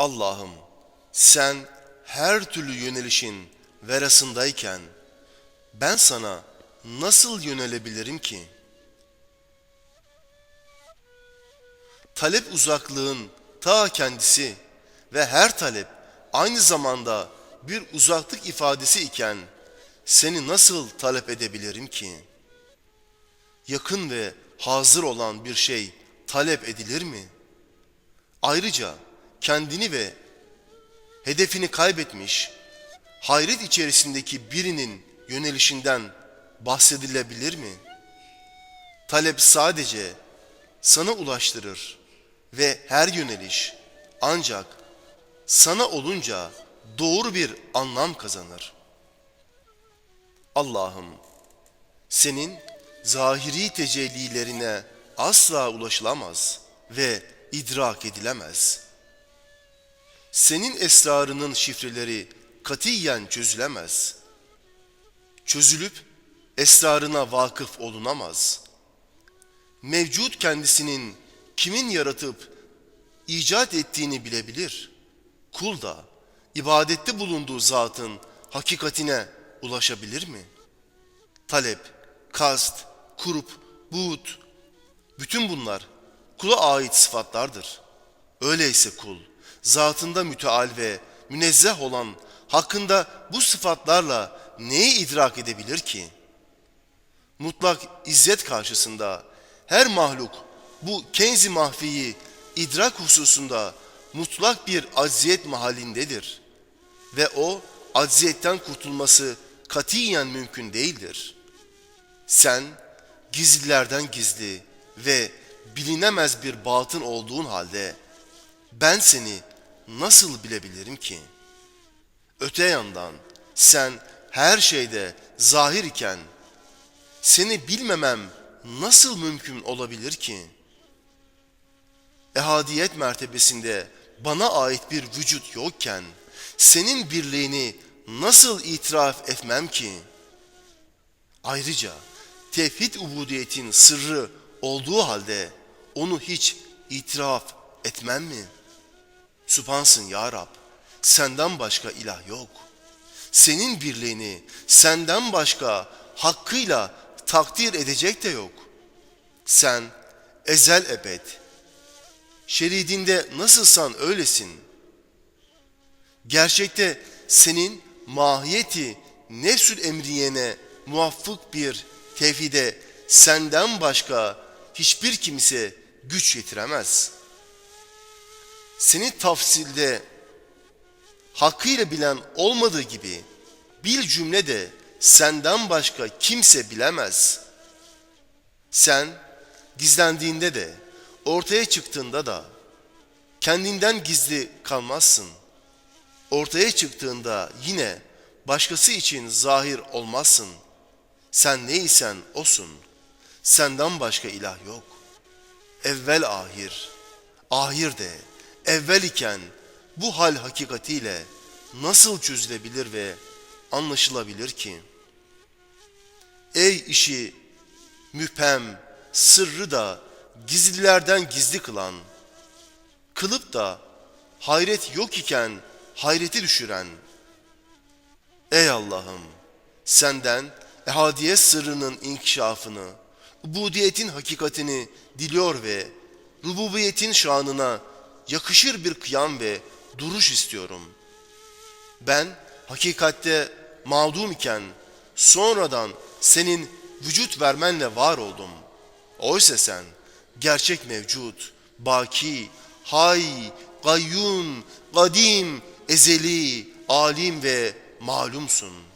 Allah'ım sen her türlü yönelişin verasındayken ben sana nasıl yönelebilirim ki? Talep uzaklığın ta kendisi ve her talep aynı zamanda bir uzaklık ifadesi iken seni nasıl talep edebilirim ki? Yakın ve hazır olan bir şey talep edilir mi? Ayrıca kendini ve hedefini kaybetmiş, hayret içerisindeki birinin yönelişinden bahsedilebilir mi? Talep sadece sana ulaştırır ve her yöneliş ancak sana olunca doğru bir anlam kazanır. Allah'ım senin zahiri tecellilerine asla ulaşılamaz ve idrak edilemez. Senin esrarının şifreleri katiyen çözülemez. Çözülüp esrarına vakıf olunamaz. Mevcut kendisinin kimin yaratıp icat ettiğini bilebilir. Kul da ibadette bulunduğu zatın hakikatine ulaşabilir mi? Talep, kast, kurup, buğut, bütün bunlar kula ait sıfatlardır. Öyleyse kul, zatında müteal ve münezzeh olan hakkında bu sıfatlarla neyi idrak edebilir ki? Mutlak izzet karşısında her mahluk bu kenzi mahfiyi idrak hususunda mutlak bir acziyet mahallindedir. Ve o acziyetten kurtulması katiyen mümkün değildir. Sen gizlilerden gizli ve bilinemez bir batın olduğun halde ben seni nasıl bilebilirim ki? Öte yandan sen her şeyde zahir iken seni bilmemem nasıl mümkün olabilir ki? Ehadiyet mertebesinde bana ait bir vücut yokken senin birliğini nasıl itiraf etmem ki? Ayrıca tevhid ubudiyetin sırrı olduğu halde onu hiç itiraf etmem mi? Sübhansın ya Rab, senden başka ilah yok. Senin birliğini senden başka hakkıyla takdir edecek de yok. Sen ezel ebed, şeridinde nasılsan öylesin. Gerçekte senin mahiyeti nefsül emriyene muvaffık bir tevhide senden başka hiçbir kimse güç yetiremez. Seni tafsilde hakkıyla bilen olmadığı gibi bil cümle de senden başka kimse bilemez. Sen gizlendiğinde de ortaya çıktığında da kendinden gizli kalmazsın. Ortaya çıktığında yine başkası için zahir olmazsın. Sen neysen osun. Senden başka ilah yok. Evvel ahir, ahir de evvel iken bu hal hakikatiyle nasıl çözülebilir ve anlaşılabilir ki? Ey işi müphem, sırrı da gizlilerden gizli kılan, kılıp da hayret yok iken hayreti düşüren, Ey Allah'ım senden ehadiyet sırrının inkişafını, ubudiyetin hakikatini diliyor ve rububiyetin şanına yakışır bir kıyam ve duruş istiyorum. Ben hakikatte mağdum iken sonradan senin vücut vermenle var oldum. Oysa sen gerçek mevcut, baki, hay, gayyum, kadim, ezeli, alim ve malumsun.''